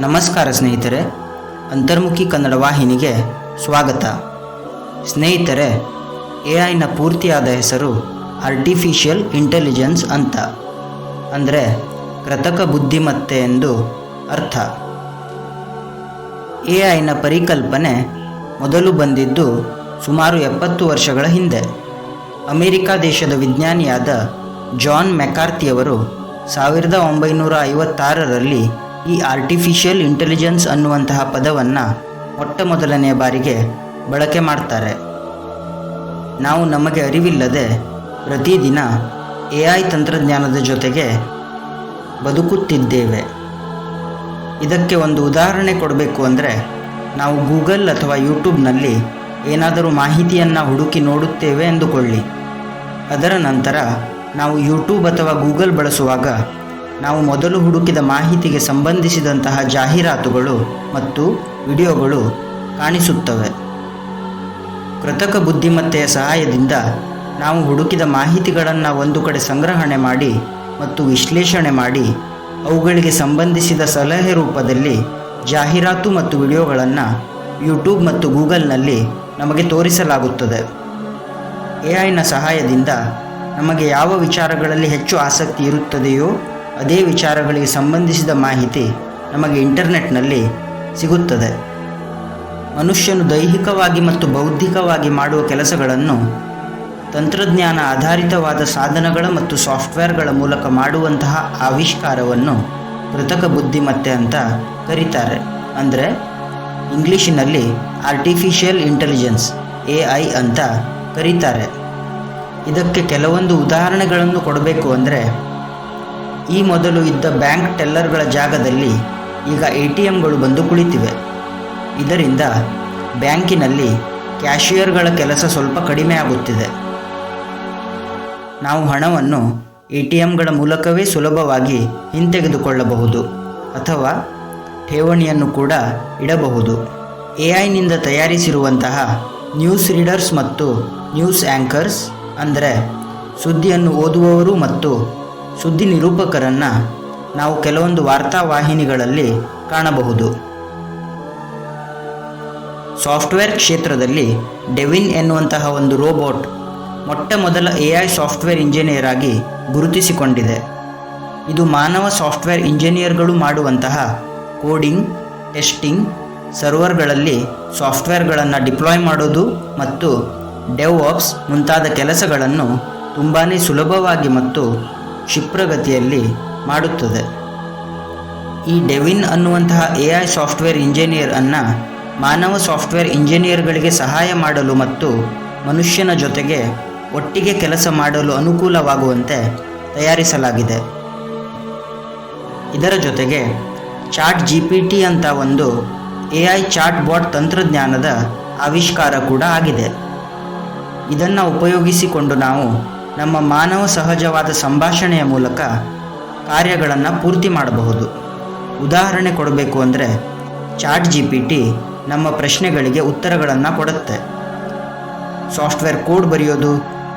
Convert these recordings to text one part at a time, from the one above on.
ನಮಸ್ಕಾರ ಸ್ನೇಹಿತರೆ, ಅಂತರ್ಮುಖಿ ಕನ್ನಡ ವಾಹಿನಿಗೆ ಸ್ವಾಗತ. ಸ್ನೇಹಿತರೆ, ಎ ಐನ ಪೂರ್ತಿಯಾದ ಹೆಸರು ಆರ್ಟಿಫಿಷಿಯಲ್ ಇಂಟೆಲಿಜೆನ್ಸ್ ಅಂತ. ಅಂದರೆ ಕೃತಕ ಬುದ್ಧಿಮತ್ತೆ ಎಂದು ಅರ್ಥ. ಎ ಐನ ಪರಿಕಲ್ಪನೆ ಮೊದಲು ಬಂದಿದ್ದು ಸುಮಾರು ಎಪ್ಪತ್ತು ವರ್ಷಗಳ ಹಿಂದೆ. ಅಮೆರಿಕ ದೇಶದ ವಿಜ್ಞಾನಿಯಾದ ಜಾನ್ ಮೆಕಾರ್ತಿಯವರು ಸಾವಿರದ ಒಂಬೈನೂರ ಐವತ್ತಾರರಲ್ಲಿ ಈ ಆರ್ಟಿಫಿಷಿಯಲ್ ಇಂಟೆಲಿಜೆನ್ಸ್ ಅನ್ನುವಂತಹ ಪದವನ್ನು ಮೊಟ್ಟ ಮೊದಲನೆಯ ಬಾರಿಗೆ ಬಳಕೆ ಮಾಡ್ತಾರೆ. ನಾವು ನಮಗೆ ಅರಿವಿಲ್ಲದೆ ಪ್ರತಿದಿನ ಎ ಐ ತಂತ್ರಜ್ಞಾನದ ಜೊತೆಗೆ ಬದುಕುತ್ತಿದ್ದೇವೆ. ಇದಕ್ಕೆ ಒಂದು ಉದಾಹರಣೆ ಕೊಡಬೇಕು ಅಂದರೆ ನಾವು ಗೂಗಲ್ ಅಥವಾ ಯೂಟ್ಯೂಬ್ನಲ್ಲಿ ಏನಾದರೂ ಮಾಹಿತಿಯನ್ನು ಹುಡುಕಿ ನೋಡುತ್ತೇವೆ ಎಂದುಕೊಳ್ಳಿ. ಅದರ ನಂತರ ನಾವು ಯೂಟ್ಯೂಬ್ ಅಥವಾ ಗೂಗಲ್ ಬಳಸುವಾಗ ನಾವು ಮೊದಲು ಹುಡುಕಿದ ಮಾಹಿತಿಗೆ ಸಂಬಂಧಿಸಿದಂತಹ ಜಾಹೀರಾತುಗಳು ಮತ್ತು ವಿಡಿಯೋಗಳು ಕಾಣಿಸುತ್ತವೆ. ಕೃತಕ ಬುದ್ಧಿಮತ್ತೆಯ ಸಹಾಯದಿಂದ ನಾವು ಹುಡುಕಿದ ಮಾಹಿತಿಗಳನ್ನು ಒಂದು ಕಡೆ ಸಂಗ್ರಹಣೆ ಮಾಡಿ ಮತ್ತು ವಿಶ್ಲೇಷಣೆ ಮಾಡಿ, ಅವುಗಳಿಗೆ ಸಂಬಂಧಿಸಿದ ಸಲಹೆ ರೂಪದಲ್ಲಿ ಜಾಹೀರಾತು ಮತ್ತು ವಿಡಿಯೋಗಳನ್ನು ಯೂಟ್ಯೂಬ್ ಮತ್ತು ಗೂಗಲ್ನಲ್ಲಿ ನಮಗೆ ತೋರಿಸಲಾಗುತ್ತದೆ. ಎ ಐನ ಸಹಾಯದಿಂದ ನಮಗೆ ಯಾವ ವಿಚಾರಗಳಲ್ಲಿ ಹೆಚ್ಚು ಆಸಕ್ತಿ ಇರುತ್ತದೆಯೋ ಅದೇ ವಿಚಾರಗಳಿಗೆ ಸಂಬಂಧಿಸಿದ ಮಾಹಿತಿ ನಮಗೆ ಇಂಟರ್ನೆಟ್ನಲ್ಲಿ ಸಿಗುತ್ತದೆ. ಮನುಷ್ಯನು ದೈಹಿಕವಾಗಿ ಮತ್ತು ಬೌದ್ಧಿಕವಾಗಿ ಮಾಡುವ ಕೆಲಸಗಳನ್ನು ತಂತ್ರಜ್ಞಾನ ಆಧಾರಿತವಾದ ಸಾಧನಗಳ ಮತ್ತು ಸಾಫ್ಟ್ವೇರ್ಗಳ ಮೂಲಕ ಮಾಡುವಂತಹ ಆವಿಷ್ಕಾರವನ್ನು ಕೃತಕ ಬುದ್ಧಿಮತ್ತೆ ಅಂತ ಕರೀತಾರೆ. ಅಂದರೆ ಇಂಗ್ಲೀಷಿನಲ್ಲಿ ಆರ್ಟಿಫಿಷಿಯಲ್ ಇಂಟೆಲಿಜೆನ್ಸ್ ಎ ಐ ಅಂತ ಕರೀತಾರೆ. ಇದಕ್ಕೆ ಕೆಲವೊಂದು ಉದಾಹರಣೆಗಳನ್ನು ಕೊಡಬೇಕು ಅಂದರೆ ಈ ಮೊದಲು ಇದ್ದ ಬ್ಯಾಂಕ್ ಟೆಲ್ಲರ್ಗಳ ಜಾಗದಲ್ಲಿ ಈಗ ಎ ಟಿ ಎಂಗಳು ಬಂದು ಕುಳಿತಿವೆ. ಇದರಿಂದ ಬ್ಯಾಂಕಿನಲ್ಲಿ ಕ್ಯಾಶಿಯರ್ಗಳ ಕೆಲಸ ಸ್ವಲ್ಪ ಕಡಿಮೆ ಆಗುತ್ತಿದೆ. ನಾವು ಹಣವನ್ನು ಎ ಟಿ ಎಂಗಳ ಮೂಲಕವೇ ಸುಲಭವಾಗಿ ಹಿಂತೆಗೆದುಕೊಳ್ಳಬಹುದು ಅಥವಾ ಠೇವಣಿಯನ್ನು ಕೂಡ ಇಡಬಹುದು. ಎ ಐನಿಂದ ತಯಾರಿಸಿರುವಂತಹ ನ್ಯೂಸ್ ರೀಡರ್ಸ್ ಮತ್ತು ನ್ಯೂಸ್ ಆ್ಯಂಕರ್ಸ್ ಅಂದರೆ ಸುದ್ದಿಯನ್ನು ಓದುವವರು ಮತ್ತು ಸುದ್ದಿ ನಿರೂಪಕರನ್ನು ನಾವು ಕೆಲವೊಂದು ವಾರ್ತಾವಾಹಿನಿಗಳಲ್ಲಿ ಕಾಣಬಹುದು. ಸಾಫ್ಟ್ವೇರ್ ಕ್ಷೇತ್ರದಲ್ಲಿ ಡೆವಿನ್ ಎನ್ನುವಂತಹ ಒಂದು ರೋಬೋಟ್ ಮೊಟ್ಟ ಮೊದಲ ಎ ಐ ಸಾಫ್ಟ್ವೇರ್ ಇಂಜಿನಿಯರ್ ಆಗಿ ಗುರುತಿಸಿಕೊಂಡಿದೆ. ಇದು ಮಾನವ ಸಾಫ್ಟ್ವೇರ್ ಇಂಜಿನಿಯರ್ಗಳು ಮಾಡುವಂತಹ ಕೋಡಿಂಗ್, ಟೆಸ್ಟಿಂಗ್, ಸರ್ವರ್ಗಳಲ್ಲಿ ಸಾಫ್ಟ್ವೇರ್ಗಳನ್ನು ಡಿಪ್ಲಾಯ್ ಮಾಡೋದು ಮತ್ತು ಡೆವ್ ಆಪ್ಸ್ ಮುಂತಾದ ಕೆಲಸಗಳನ್ನು ತುಂಬಾ ಸುಲಭವಾಗಿ ಮತ್ತು ಕ್ಷಿಪ್ರಗತಿಯಲ್ಲಿ ಮಾಡುತ್ತದೆ. ಈ ಡೆವಿನ್ ಅನ್ನುವಂತಹ ಎ ಐ ಸಾಫ್ಟ್ವೇರ್ ಇಂಜಿನಿಯರ್ ಅನ್ನು ಮಾನವ ಸಾಫ್ಟ್ವೇರ್ ಇಂಜಿನಿಯರ್ಗಳಿಗೆ ಸಹಾಯ ಮಾಡಲು ಮತ್ತು ಮನುಷ್ಯನ ಜೊತೆಗೆ ಒಟ್ಟಿಗೆ ಕೆಲಸ ಮಾಡಲು ಅನುಕೂಲವಾಗುವಂತೆ ತಯಾರಿಸಲಾಗಿದೆ. ಇದರ ಜೊತೆಗೆ ಚಾಟ್ ಜಿ ಪಿ ಟಿ ಅಂತ ಒಂದು ಎ ಐ ಚಾಟ್ ಬಾಟ್ ತಂತ್ರಜ್ಞಾನದ ಆವಿಷ್ಕಾರ ಕೂಡ ಆಗಿದೆ. ಇದನ್ನು ಉಪಯೋಗಿಸಿಕೊಂಡು ನಾವು ನಮ್ಮ ಮಾನವ ಸಹಜವಾದ ಸಂಭಾಷಣೆಯ ಮೂಲಕ ಕಾರ್ಯಗಳನ್ನು ಪೂರ್ತಿ ಮಾಡಬಹುದು. ಉದಾಹರಣೆ ಕೊಡಬೇಕು ಅಂದರೆ ಚಾಟ್ ಜಿ ಪಿ ಟಿ ನಮ್ಮ ಪ್ರಶ್ನೆಗಳಿಗೆ ಉತ್ತರಗಳನ್ನು ಕೊಡುತ್ತೆ. ಸಾಫ್ಟ್ವೇರ್ ಕೋಡ್ ಬರೆಯೋದು,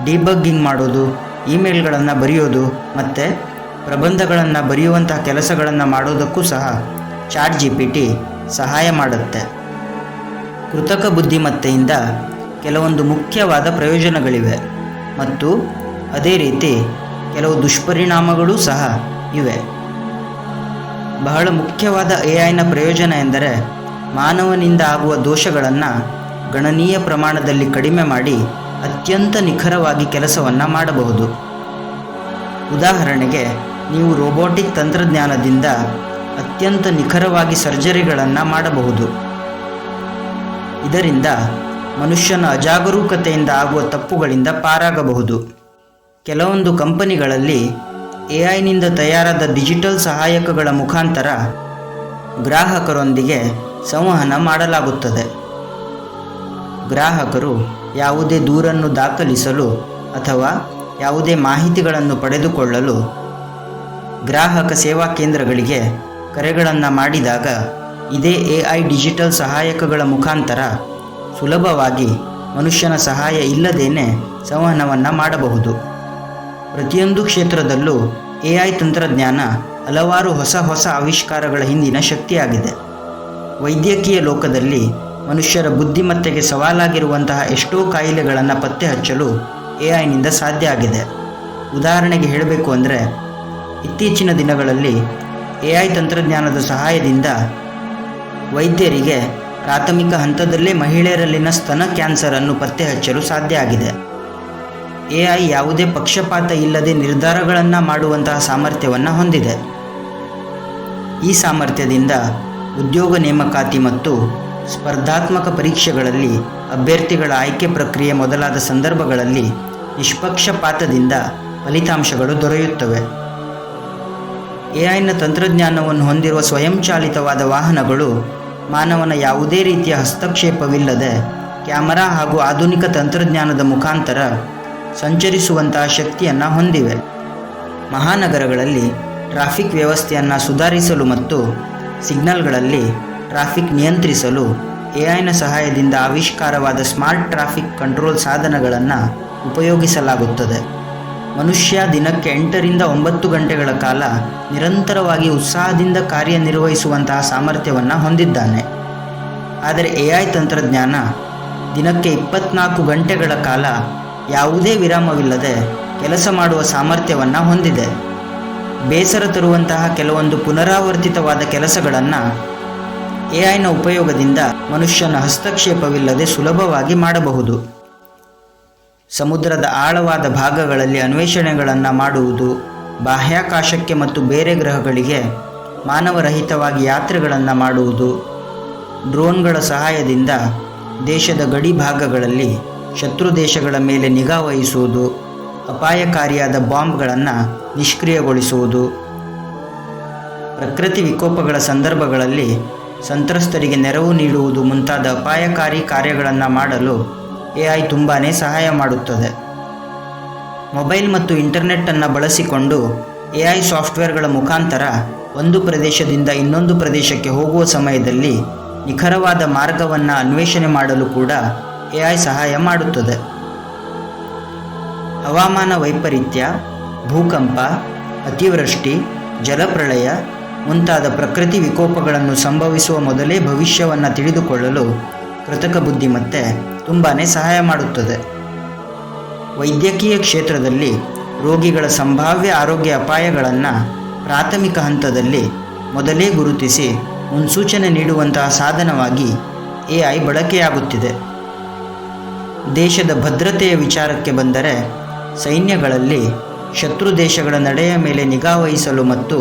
ಡಿಬಗ್ಗಿಂಗ್ ಮಾಡೋದು, ಇಮೇಲ್ಗಳನ್ನು ಬರೆಯೋದು ಮತ್ತು ಪ್ರಬಂಧಗಳನ್ನು ಬರೆಯುವಂತಹ ಕೆಲಸಗಳನ್ನು ಮಾಡೋದಕ್ಕೂ ಸಹ ಚಾಟ್ ಜಿ ಪಿ ಟಿ ಸಹಾಯ ಮಾಡುತ್ತೆ. ಕೃತಕ ಬುದ್ಧಿಮತ್ತೆಯಿಂದ ಕೆಲವೊಂದು ಮುಖ್ಯವಾದ ಪ್ರಯೋಜನಗಳಿವೆ. ಮತ್ತು ಅದೇ ರೀತಿ ಕೆಲವು ದುಷ್ಪರಿಣಾಮಗಳು ಸಹ ಇವೆ. ಬಹಳ ಮುಖ್ಯವಾದ ಎ ಐನ ಪ್ರಯೋಜನ ಎಂದರೆ ಮಾನವನಿಂದ ಆಗುವ ದೋಷಗಳನ್ನು ಗಣನೀಯ ಪ್ರಮಾಣದಲ್ಲಿ ಕಡಿಮೆ ಮಾಡಿ ಅತ್ಯಂತ ನಿಖರವಾಗಿ ಕೆಲಸವನ್ನು ಮಾಡಬಹುದು. ಉದಾಹರಣೆಗೆ, ನೀವು ರೋಬೋಟಿಕ್ ತಂತ್ರಜ್ಞಾನದಿಂದ ಅತ್ಯಂತ ನಿಖರವಾಗಿ ಸರ್ಜರಿಗಳನ್ನು ಮಾಡಬಹುದು. ಇದರಿಂದ ಮನುಷ್ಯನ ಅಜಾಗರೂಕತೆಯಿಂದ ಆಗುವ ತಪ್ಪುಗಳಿಂದ ಪಾರಾಗಬಹುದು. ಕೆಲವೊಂದು ಕಂಪನಿಗಳಲ್ಲಿ ಎ ಐನಿಂದ ತಯಾರಾದ ಡಿಜಿಟಲ್ ಸಹಾಯಕಗಳ ಮುಖಾಂತರ ಗ್ರಾಹಕರೊಂದಿಗೆ ಸಂವಹನ ಮಾಡಲಾಗುತ್ತದೆ. ಗ್ರಾಹಕರು ಯಾವುದೇ ದೂರನ್ನು ದಾಖಲಿಸಲು ಅಥವಾ ಯಾವುದೇ ಮಾಹಿತಿಗಳನ್ನು ಪಡೆದುಕೊಳ್ಳಲು ಗ್ರಾಹಕ ಸೇವಾ ಕೇಂದ್ರಗಳಿಗೆ ಕರೆಗಳನ್ನು ಮಾಡಿದಾಗ ಇದೇ ಎ ಐ ಡಿಜಿಟಲ್ ಸಹಾಯಕಗಳ ಮುಖಾಂತರ ಸುಲಭವಾಗಿ ಮನುಷ್ಯನ ಸಹಾಯ ಇಲ್ಲದೇನೆ ಸಂವಹನವನ್ನು ಮಾಡಬಹುದು. ಪ್ರತಿಯೊಂದು ಕ್ಷೇತ್ರದಲ್ಲೂ ಎ ಐ ತಂತ್ರಜ್ಞಾನ ಹಲವಾರು ಹೊಸ ಹೊಸ ಆವಿಷ್ಕಾರಗಳ ಹಿಂದಿನ ಶಕ್ತಿಯಾಗಿದೆ. ವೈದ್ಯಕೀಯ ಲೋಕದಲ್ಲಿ ಮನುಷ್ಯರ ಬುದ್ಧಿಮತ್ತೆಗೆ ಸವಾಲಾಗಿರುವಂತಹ ಎಷ್ಟೋ ಕಾಯಿಲೆಗಳನ್ನು ಪತ್ತೆ ಹಚ್ಚಲು ಎ ಐನಿಂದ ಸಾಧ್ಯ ಆಗಿದೆ. ಉದಾಹರಣೆಗೆ ಹೇಳಬೇಕು ಅಂದರೆ, ಇತ್ತೀಚಿನ ದಿನಗಳಲ್ಲಿ ಎ ಐ ತಂತ್ರಜ್ಞಾನದ ಸಹಾಯದಿಂದ ವೈದ್ಯರಿಗೆ ಪ್ರಾಥಮಿಕ ಹಂತದಲ್ಲೇ ಮಹಿಳೆಯರಲ್ಲಿನ ಸ್ತನ ಕ್ಯಾನ್ಸರನ್ನು ಪತ್ತೆ ಹಚ್ಚಲು ಸಾಧ್ಯ ಆಗಿದೆ. ಎ ಐ ಯಾವುದೇ ಪಕ್ಷಪಾತ ಇಲ್ಲದೆ ನಿರ್ಧಾರಗಳನ್ನು ಮಾಡುವಂತಹ ಸಾಮರ್ಥ್ಯವನ್ನು ಹೊಂದಿದೆ. ಈ ಸಾಮರ್ಥ್ಯದಿಂದ ಉದ್ಯೋಗ ನೇಮಕಾತಿ ಮತ್ತು ಸ್ಪರ್ಧಾತ್ಮಕ ಪರೀಕ್ಷೆಗಳಲ್ಲಿ ಅಭ್ಯರ್ಥಿಗಳ ಆಯ್ಕೆ ಪ್ರಕ್ರಿಯೆ ಮೊದಲಾದ ಸಂದರ್ಭಗಳಲ್ಲಿ ನಿಷ್ಪಕ್ಷಪಾತದಿಂದ ಫಲಿತಾಂಶಗಳು ದೊರೆಯುತ್ತವೆ. ಎಐನ ತಂತ್ರಜ್ಞಾನವನ್ನು ಹೊಂದಿರುವ ಸ್ವಯಂಚಾಲಿತವಾದ ವಾಹನಗಳು ಮಾನವನ ಯಾವುದೇ ರೀತಿಯ ಹಸ್ತಕ್ಷೇಪವಿಲ್ಲದೆ ಕ್ಯಾಮರಾ ಹಾಗೂ ಆಧುನಿಕ ತಂತ್ರಜ್ಞಾನದ ಮುಖಾಂತರ ಸಂಚರಿಸುವಂತಹ ಶಕ್ತಿಯನ್ನು ಹೊಂದಿವೆ. ಮಹಾನಗರಗಳಲ್ಲಿ ಟ್ರಾಫಿಕ್ ವ್ಯವಸ್ಥೆಯನ್ನು ಸುಧಾರಿಸಲು ಮತ್ತು ಸಿಗ್ನಲ್ಗಳಲ್ಲಿ ಟ್ರಾಫಿಕ್ ನಿಯಂತ್ರಿಸಲು ಎಐನ ಸಹಾಯದಿಂದ ಆವಿಷ್ಕಾರವಾದ ಸ್ಮಾರ್ಟ್ ಟ್ರಾಫಿಕ್ ಕಂಟ್ರೋಲ್ ಸಾಧನಗಳನ್ನು ಉಪಯೋಗಿಸಲಾಗುತ್ತದೆ. ಮನುಷ್ಯ ದಿನಕ್ಕೆ ಎಂಟರಿಂದ ಒಂಬತ್ತು ಗಂಟೆಗಳ ಕಾಲ ನಿರಂತರವಾಗಿ ಉತ್ಸಾಹದಿಂದ ಕಾರ್ಯನಿರ್ವಹಿಸುವಂತಹ ಸಾಮರ್ಥ್ಯವನ್ನು ಹೊಂದಿದ್ದಾನೆ. ಆದರೆ ಎಐ ತಂತ್ರಜ್ಞಾನ ದಿನಕ್ಕೆ ಇಪ್ಪತ್ನಾಲ್ಕು ಗಂಟೆಗಳ ಕಾಲ ಯಾವುದೇ ವಿರಾಮವಿಲ್ಲದೆ ಕೆಲಸ ಮಾಡುವ ಸಾಮರ್ಥ್ಯವನ್ನು ಹೊಂದಿದೆ. ಬೇಸರ ತರುವಂತಹ ಕೆಲವೊಂದು ಪುನರಾವರ್ತಿತವಾದ ಕೆಲಸಗಳನ್ನು ಎಐನ ಉಪಯೋಗದಿಂದ ಮನುಷ್ಯನ ಹಸ್ತಕ್ಷೇಪವಿಲ್ಲದೆ ಸುಲಭವಾಗಿ ಮಾಡಬಹುದು. ಸಮುದ್ರದ ಆಳವಾದ ಭಾಗಗಳಲ್ಲಿ ಅನ್ವೇಷಣೆಗಳನ್ನು ಮಾಡುವುದು, ಬಾಹ್ಯಾಕಾಶಕ್ಕೆ ಮತ್ತು ಬೇರೆ ಗ್ರಹಗಳಿಗೆ ಮಾನವರಹಿತವಾಗಿ ಯಾತ್ರೆಗಳನ್ನು ಮಾಡುವುದು, ಡ್ರೋನ್ಗಳ ಸಹಾಯದಿಂದ ದೇಶದ ಗಡಿ ಭಾಗಗಳಲ್ಲಿ ಶತ್ರು ದೇಶಗಳ ಮೇಲೆ ನಿಗಾ ವಹಿಸುವುದು, ಅಪಾಯಕಾರಿಯಾದ ಬಾಂಬ್ಗಳನ್ನು ನಿಷ್ಕ್ರಿಯಗೊಳಿಸುವುದು. ಪ್ರಕೃತಿ ವಿಕೋಪಗಳ ಸಂದರ್ಭಗಳಲ್ಲಿ ಸಂತ್ರಸ್ತರಿಗೆ ನೆರವು ನೀಡುವುದು ಮುಂತಾದ ಅಪಾಯಕಾರಿ ಕಾರ್ಯಗಳನ್ನು ಮಾಡಲು ಎಐ ತುಂಬಾ ಸಹಾಯ ಮಾಡುತ್ತದೆ. ಮೊಬೈಲ್ ಮತ್ತು ಇಂಟರ್ನೆಟ್ಟನ್ನು ಬಳಸಿಕೊಂಡು ಎಐ ಸಾಫ್ಟ್ವೇರ್ಗಳ ಮುಖಾಂತರ ಒಂದು ಪ್ರದೇಶದಿಂದ ಇನ್ನೊಂದು ಪ್ರದೇಶಕ್ಕೆ ಹೋಗುವ ಸಮಯದಲ್ಲಿ ನಿಖರವಾದ ಮಾರ್ಗವನ್ನು ಅನ್ವೇಷಣೆ ಮಾಡಲು ಕೂಡ ಎಐ ಸಹಾಯ ಮಾಡುತ್ತದೆ. ಹವಾಮಾನ ವೈಪರೀತ್ಯ, ಭೂಕಂಪ, ಅತಿವೃಷ್ಟಿ, ಜಲಪ್ರಳಯ ಮುಂತಾದ ಪ್ರಕೃತಿ ವಿಕೋಪಗಳನ್ನು ಸಂಭವಿಸುವ ಮೊದಲೇ ಭವಿಷ್ಯವನ್ನು ತಿಳಿದುಕೊಳ್ಳಲು ಕೃತಕ ಬುದ್ಧಿಮತ್ತೆ ತುಂಬಾ ಸಹಾಯ ಮಾಡುತ್ತದೆ. ವೈದ್ಯಕೀಯ ಕ್ಷೇತ್ರದಲ್ಲಿ ರೋಗಿಗಳ ಸಂಭಾವ್ಯ ಆರೋಗ್ಯ ಅಪಾಯಗಳನ್ನು ಪ್ರಾಥಮಿಕ ಹಂತದಲ್ಲಿ ಮೊದಲೇ ಗುರುತಿಸಿ ಮುನ್ಸೂಚನೆ ನೀಡುವಂತಹ ಸಾಧನವಾಗಿ ಎಐ ಬಳಕೆಯಾಗುತ್ತಿದೆ. ದೇಶದ ಭದ್ರತೆಯ ವಿಚಾರಕ್ಕೆ ಬಂದರೆ ಸೈನ್ಯಗಳಲ್ಲಿ ಶತ್ರು ದೇಶಗಳ ನಡೆಯ ಮೇಲೆ ನಿಗಾ ವಹಿಸಲು ಮತ್ತು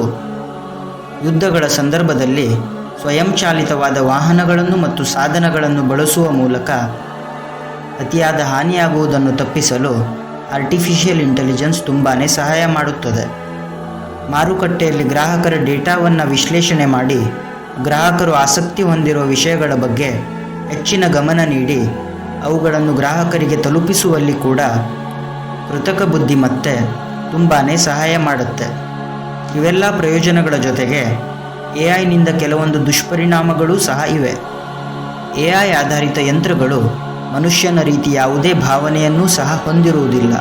ಯುದ್ಧಗಳ ಸಂದರ್ಭದಲ್ಲಿ ಸ್ವಯಂಚಾಲಿತವಾದ ವಾಹನಗಳನ್ನು ಮತ್ತು ಸಾಧನಗಳನ್ನು ಬಳಸುವ ಮೂಲಕ ಅತಿಯಾದ ಹಾನಿಯಾಗುವುದನ್ನು ತಪ್ಪಿಸಲು ಆರ್ಟಿಫಿಷಿಯಲ್ ಇಂಟೆಲಿಜೆನ್ಸ್ ತುಂಬಾ ಸಹಾಯ ಮಾಡುತ್ತದೆ. ಮಾರುಕಟ್ಟೆಯಲ್ಲಿ ಗ್ರಾಹಕರ ಡೇಟಾವನ್ನು ವಿಶ್ಲೇಷಣೆ ಮಾಡಿ ಗ್ರಾಹಕರು ಆಸಕ್ತಿ ಹೊಂದಿರುವ ವಿಷಯಗಳ ಬಗ್ಗೆ ಹೆಚ್ಚಿನ ಗಮನ ನೀಡಿ ಅವುಗಳನ್ನು ಗ್ರಾಹಕರಿಗೆ ತಲುಪಿಸುವಲ್ಲಿ ಕೂಡ ಕೃತಕ ಬುದ್ಧಿಮತ್ತೆ ತುಂಬಾ ಸಹಾಯ ಮಾಡುತ್ತೆ. ಇವೆಲ್ಲ ಪ್ರಯೋಜನಗಳ ಜೊತೆಗೆ ಎ ಐನಿಂದ ಕೆಲವೊಂದು ದುಷ್ಪರಿಣಾಮಗಳೂ ಸಹ ಇವೆ. ಎ ಐ ಆಧಾರಿತ ಯಂತ್ರಗಳು ಮನುಷ್ಯನ ರೀತಿ ಯಾವುದೇ ಭಾವನೆಯನ್ನೂ ಸಹ ಹೊಂದಿರುವುದಿಲ್ಲ.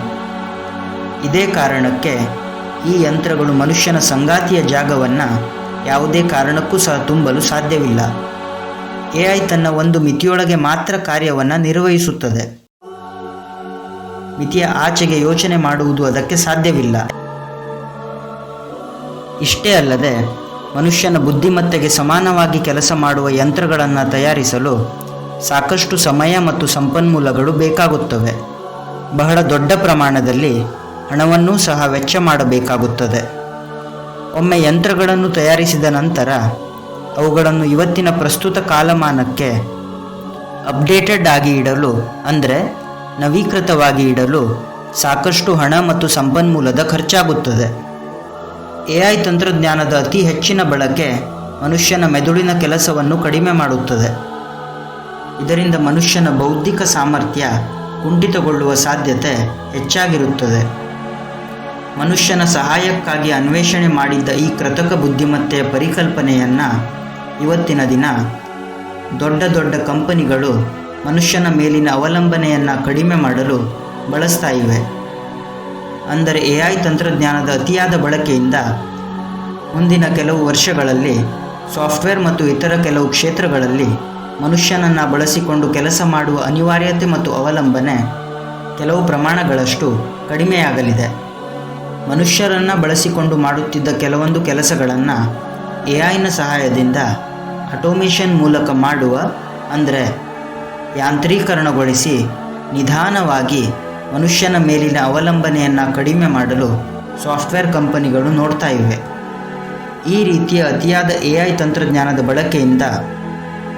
ಇದೇ ಕಾರಣಕ್ಕೆ ಈ ಯಂತ್ರಗಳು ಮನುಷ್ಯನ ಸಂಗಾತಿಯ ಜಾಗವನ್ನು ಯಾವುದೇ ಕಾರಣಕ್ಕೂ ಸಹ ತುಂಬಲು ಸಾಧ್ಯವಿಲ್ಲ. ಎ ಐ ತನ್ನ ಒಂದು ಮಿತಿಯೊಳಗೆ ಮಾತ್ರ ಕಾರ್ಯವನ್ನು ನಿರ್ವಹಿಸುತ್ತದೆ. ಮಿತಿಯ ಆಚೆಗೆ ಯೋಚನೆ ಮಾಡುವುದು ಅದಕ್ಕೆ ಸಾಧ್ಯವಿಲ್ಲ. ಇಷ್ಟೇ ಅಲ್ಲದೆ, ಮನುಷ್ಯನ ಬುದ್ಧಿಮತ್ತೆಗೆ ಸಮಾನವಾಗಿ ಕೆಲಸ ಮಾಡುವ ಯಂತ್ರಗಳನ್ನು ತಯಾರಿಸಲು ಸಾಕಷ್ಟು ಸಮಯ ಮತ್ತು ಸಂಪನ್ಮೂಲಗಳು ಬೇಕಾಗುತ್ತವೆ. ಬಹಳ ದೊಡ್ಡ ಪ್ರಮಾಣದಲ್ಲಿ ಹಣವನ್ನೂ ಸಹ ವೆಚ್ಚ ಮಾಡಬೇಕಾಗುತ್ತದೆ. ಒಮ್ಮೆ ಯಂತ್ರಗಳನ್ನು ತಯಾರಿಸಿದ ನಂತರ ಅವುಗಳನ್ನು ಇವತ್ತಿನ ಪ್ರಸ್ತುತ ಕಾಲಮಾನಕ್ಕೆ ಅಪ್ಡೇಟೆಡ್ ಆಗಿ ಇಡಲು, ಅಂದರೆ ನವೀಕೃತವಾಗಿ ಇಡಲು ಸಾಕಷ್ಟು ಹಣ ಮತ್ತು ಸಂಪನ್ಮೂಲದ ಖರ್ಚಾಗುತ್ತದೆ. ಎ ಐ ತಂತ್ರಜ್ಞಾನದ ಅತಿ ಹೆಚ್ಚಿನ ಬಳಕೆ ಮನುಷ್ಯನ ಮೆದುಳಿನ ಕೆಲಸವನ್ನು ಕಡಿಮೆ ಮಾಡುತ್ತದೆ. ಇದರಿಂದ ಮನುಷ್ಯನ ಬೌದ್ಧಿಕ ಸಾಮರ್ಥ್ಯ ಕುಂಠಿತಗೊಳ್ಳುವ ಸಾಧ್ಯತೆ ಹೆಚ್ಚಾಗಿರುತ್ತದೆ. ಮನುಷ್ಯನ ಸಹಾಯಕ್ಕಾಗಿ ಅನ್ವೇಷಣೆ ಮಾಡಿದ್ದ ಈ ಕೃತಕ ಬುದ್ಧಿಮತ್ತೆಯ ಪರಿಕಲ್ಪನೆಯನ್ನು ಇವತ್ತಿನ ದಿನ ದೊಡ್ಡ ದೊಡ್ಡ ಕಂಪನಿಗಳು ಮನುಷ್ಯನ ಮೇಲಿನ ಅವಲಂಬನೆಯನ್ನು ಕಡಿಮೆ ಮಾಡಲು ಬಳಸ್ತಾ ಇವೆ. ಅಂದರೆ ಎ ಐ ತಂತ್ರಜ್ಞಾನದ ಅತಿಯಾದ ಬಳಕೆಯಿಂದ ಮುಂದಿನ ಕೆಲವು ವರ್ಷಗಳಲ್ಲಿ ಸಾಫ್ಟ್ವೇರ್ ಮತ್ತು ಇತರ ಕೆಲವು ಕ್ಷೇತ್ರಗಳಲ್ಲಿ ಮನುಷ್ಯನನ್ನು ಬಳಸಿಕೊಂಡು ಕೆಲಸ ಮಾಡುವ ಅನಿವಾರ್ಯತೆ ಮತ್ತು ಅವಲಂಬನೆ ಕೆಲವು ಪ್ರಮಾಣಗಳಷ್ಟು ಕಡಿಮೆಯಾಗಲಿದೆ. ಮನುಷ್ಯರನ್ನು ಬಳಸಿಕೊಂಡು ಮಾಡುತ್ತಿದ್ದ ಕೆಲವೊಂದು ಕೆಲಸಗಳನ್ನು ಎ ಐನ ಸಹಾಯದಿಂದ ಆಟೋಮೇಷನ್ ಮೂಲಕ ಮಾಡುವ, ಅಂದರೆ ಯಾಂತ್ರೀಕರಣಗೊಳಿಸಿ ನಿಧಾನವಾಗಿ ಮನುಷ್ಯನ ಮೇಲಿನ ಅವಲಂಬನೆಯನ್ನು ಕಡಿಮೆ ಮಾಡಲು ಸಾಫ್ಟ್ವೇರ್ ಕಂಪನಿಗಳು ನೋಡ್ತಾ ಇವೆ. ಈ ರೀತಿಯ ಅತಿಯಾದ ಎ ಐ ತಂತ್ರಜ್ಞಾನದ ಬಳಕೆಯಿಂದ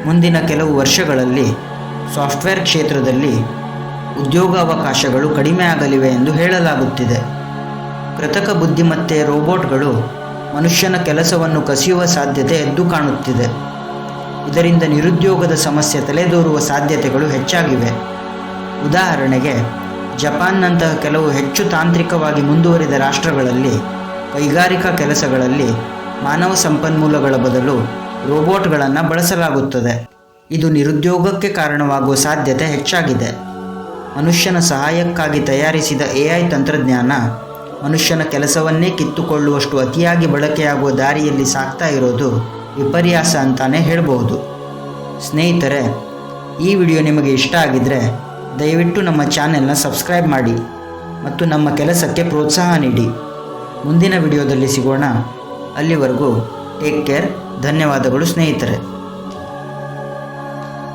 ಮುಂದಿನ ಕೆಲವು ವರ್ಷಗಳಲ್ಲಿ ಸಾಫ್ಟ್ವೇರ್ ಕ್ಷೇತ್ರದಲ್ಲಿ ಉದ್ಯೋಗಾವಕಾಶಗಳು ಕಡಿಮೆ ಆಗಲಿವೆ ಎಂದು ಹೇಳಲಾಗುತ್ತಿದೆ. ಕೃತಕ ಬುದ್ಧಿಮತ್ತೆ ರೋಬೋಟ್ಗಳು ಮನುಷ್ಯನ ಕೆಲಸವನ್ನು ಕಸಿಯುವ ಸಾಧ್ಯತೆ ಎದ್ದು ಕಾಣುತ್ತಿದೆ. ಇದರಿಂದ ನಿರುದ್ಯೋಗದ ಸಮಸ್ಯೆ ತಲೆದೋರುವ ಸಾಧ್ಯತೆಗಳು ಹೆಚ್ಚಾಗಿವೆ. ಉದಾಹರಣೆಗೆ, ಜಪಾನ್ನಂತಹ ಕೆಲವು ಹೆಚ್ಚು ತಾಂತ್ರಿಕವಾಗಿ ಮುಂದುವರಿದ ರಾಷ್ಟ್ರಗಳಲ್ಲಿ, ಕೈಗಾರಿಕಾ ಕೆಲಸಗಳಲ್ಲಿ ಮಾನವ ಸಂಪನ್ಮೂಲಗಳ ಬದಲು ರೋಬೋಟ್ಗಳನ್ನು ಬಳಸಲಾಗುತ್ತದೆ. ಇದು ನಿರುದ್ಯೋಗಕ್ಕೆ ಕಾರಣವಾಗುವ ಸಾಧ್ಯತೆ ಹೆಚ್ಚಾಗಿದೆ. ಮನುಷ್ಯನ ಸಹಾಯಕ್ಕಾಗಿ ತಯಾರಿಸಿದ ಎ ಐ ತಂತ್ರಜ್ಞಾನ, ಮನುಷ್ಯನ ಕೆಲಸವನ್ನೇ ಕಿತ್ತುಕೊಳ್ಳುವಷ್ಟು ಅತಿಯಾಗಿ ಬಳಕೆಯಾಗುವ ದಾರಿಯಲ್ಲಿ ಸಾಗ್ತಾ ಇರೋದು ವಿಪರ್ಯಾಸ ಅಂತಾನೆ ಹೇಳಬಹುದು. ಸ್ನೇಹಿತರೆ, ಈ ವಿಡಿಯೋ ನಿಮಗೆ ಇಷ್ಟ ಆಗಿದ್ದರೆ ದಯವಿಟ್ಟು ನಮ್ಮ ಚಾನೆಲ್ನ ಸಬ್ಸ್ಕ್ರೈಬ್ ಮಾಡಿ ಮತ್ತು ನಮ್ಮ ಕೆಲಸಕ್ಕೆ ಪ್ರೋತ್ಸಾಹ ನೀಡಿ. ಮುಂದಿನ ವಿಡಿಯೋದಲ್ಲಿ ಸಿಗೋಣ. ಅಲ್ಲಿವರೆಗೂ ಟೇಕ್ ಕೇರ್, ಧನ್ಯವಾದಗಳು ಸ್ನೇಹಿತರೆ.